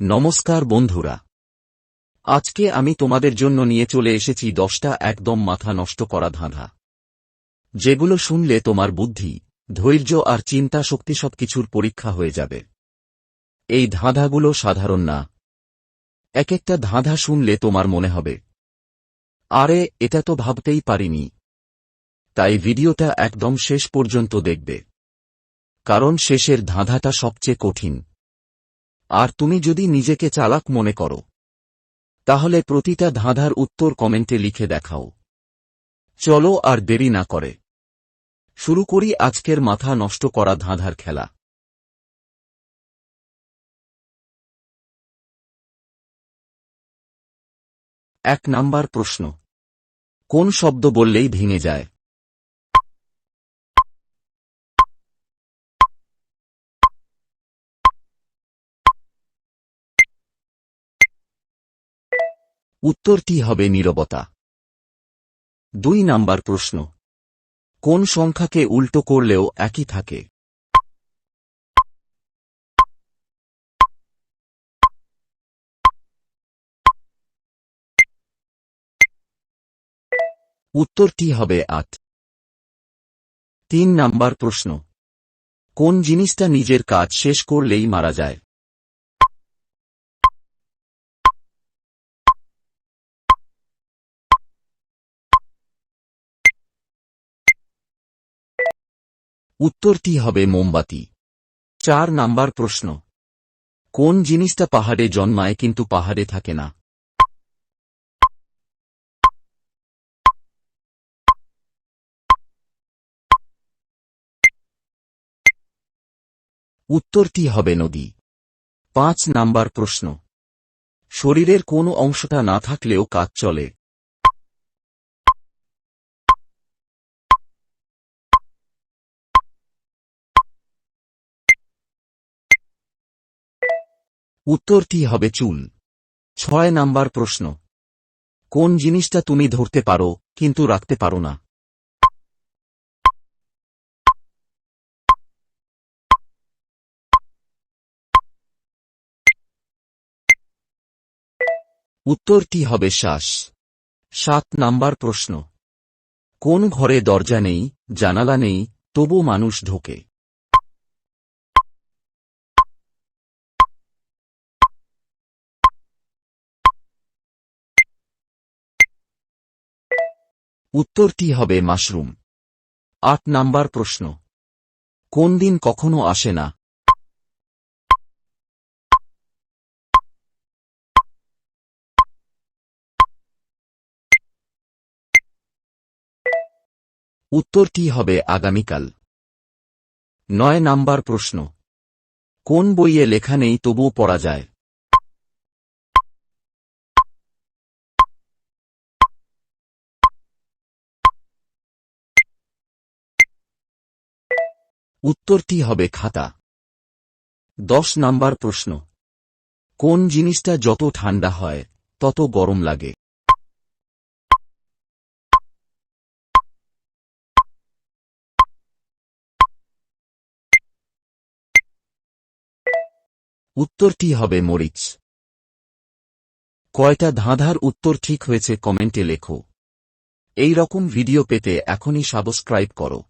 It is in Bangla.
নমস্কার বন্ধুরা। আজকে আমি তোমাদের জন্য নিয়ে চলে এসেছি দশটা একদম মাথা নষ্ট করা ধাঁধা। যেগুলো শুনলে তোমার বুদ্ধি, ধৈর্য আর চিন্তা শক্তি সবকিছুর পরীক্ষা হয়ে যাবে। এই ধাঁধাগুলো সাধারণ না। এক একটা ধাঁধা শুনলে তোমার মনে হবে, আরে, এটা তো ভাবতেই পারিনি। তাই ভিডিওটা একদম শেষ পর্যন্ত দেখবে। কারণ শেষের ধাঁধাটা সবচেয়ে কঠিন। আর তুমি যদি নিজেকে চালাক মনে করো, তাহলে প্রতিটা ধাঁধার উত্তর কমেন্টে লিখে দেখাও। চলো আর দেরি না করে। শুরু করি আজকের মাথা নষ্ট করা ধাঁধার খেলা। এক নাম্বার প্রশ্ন। কোন শব্দ বললেই ভেঙে যায়? উত্তরটি হবে নীরবতা। দুই নাম্বার প্রশ্ন। কোন সংখ্যাকে উল্টো করলেও একই থাকে? উত্তরটি হবে আট। তিন নাম্বার প্রশ্ন। কোন জিনিসটা নিজের কাজ শেষ করলেই মারা যায়? উত্তরটি হবে মোমবাতি। চার নাম্বার প্রশ্ন। কোন জিনিসটা পাহাড়ে জন্মায় কিন্তু পাহাড়ে থাকে না? উত্তরটি হবে নদী। পাঁচ নাম্বার প্রশ্ন। শরীরের কোনো অংশটা না থাকলেও কাজ চলে। উত্তরটি হবে চুল ছয় নাম্বার প্রশ্ন। কোন জিনিসটা তুমি ধরতে পারো, কিন্তু রাখতে পারো না? উত্তরটি হবে শ্বাস। সাত নাম্বার প্রশ্ন। কোন ঘরে দরজা নেই, জানালা নেই, তবু মানুষ ঢোকে। উত্তরটি হবে মাশরুম। আট নাম্বার প্রশ্ন। কোন দিন কখনো আসে না? উত্তরটি হবে আগামীকাল। নয় নাম্বার প্রশ্ন। কোন বইয়ে লেখা নেই তবুও পড়া যায়? উত্তরটি হবে খাতা। দশ নাম্বার প্রশ্ন। কোন জিনিসটা যত ঠান্ডা হয়, তত গরম লাগে? উত্তরটি হবে মরিচ। কয়টা ধাঁধার উত্তর ঠিক হয়েছে কমেন্টে লেখো। এই রকম ভিডিও পেতে এখনই সাবস্ক্রাইব করো।